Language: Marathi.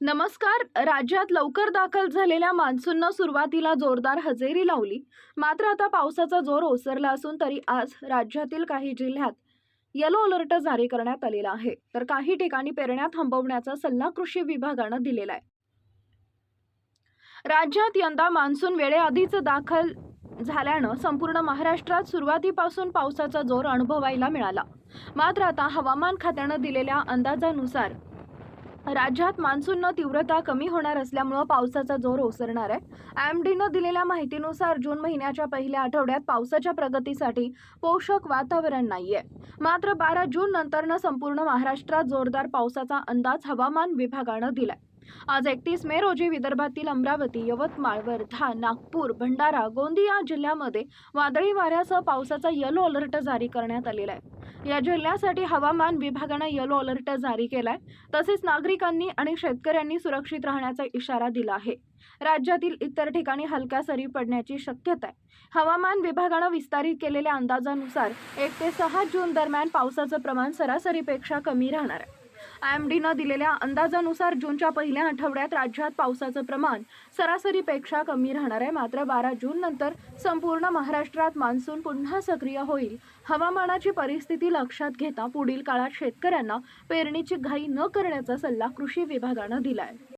नमस्कार. राज्यात लवकर दाखल झालेल्या मान्सूननं सुरुवातीला जोरदार हजेरी लावली. मात्र आता पावसाचा जोर ओसरला असून तरी आज राज्यातील काही जिल्ह्यात येलो अलर्ट जारी करण्यात आलेला आहे. तर काही ठिकाणी पेरण्या थांबवण्याचा सल्ला कृषी विभागानं दिलेला आहे. राज्यात यंदा मान्सून वेळेआधीच दाखल झाल्यानं संपूर्ण महाराष्ट्रात सुरुवातीपासून पावसाचा जोर अनुभवायला मिळाला. मात्र आता हवामान खात्यानं दिलेल्या अंदाजानुसार राज्यात मान्सूननं तीव्रता कमी होणार असल्यामुळं पावसाचा जोर ओसरणार आहे. एम डीनं दिलेल्या माहितीनुसार जून महिन्याच्या पहिल्या आठवड्यात पावसाच्या प्रगतीसाठी पोषक वातावरण नाहीये. मात्र बारा जून नंतरनं संपूर्ण महाराष्ट्रात जोरदार पावसाचा अंदाज हवामान विभागानं दिलाय. आज एकतीस मे रोजी विदर्भातील अमरावती यवतमाळ वर्धा नागपूर भंडारा गोंदिया जिल्ह्यामध्ये वादळी वाऱ्यासह पावसाचा येलो अलर्ट जारी करण्यात आलेला आहे. या जिल्ह्यासाठी हवामान विभागानं येलो अलर्ट जारी केलाय. तसेच नागरिकांनी आणि शेतकऱ्यांनी सुरक्षित राहण्याचा इशारा दिला आहे. राज्यातील इतर ठिकाणी हलक्या सरी पडण्याची शक्यता आहे. हवामान विभागानं विस्तारित केलेल्या अंदाजानुसार एक ते सहा जून दरम्यान पावसाचं प्रमाण सरासरीपेक्षा कमी राहणार आहे. एम डीनं दिलेल्या अंदाजानुसार जूनच्या पहिल्या आठवड्यात राज्यात पावसाचं प्रमाण सरासरीपेक्षा कमी राहणार आहे. मात्र बारा जून नंतर संपूर्ण महाराष्ट्रात मान्सून पुन्हा सक्रिय होईल. हवामानाची परिस्थिती लक्षात घेता पुढील काळात शेतकऱ्यांना पेरणीची घाई न करण्याचा सल्ला कृषी विभागानं दिलाय.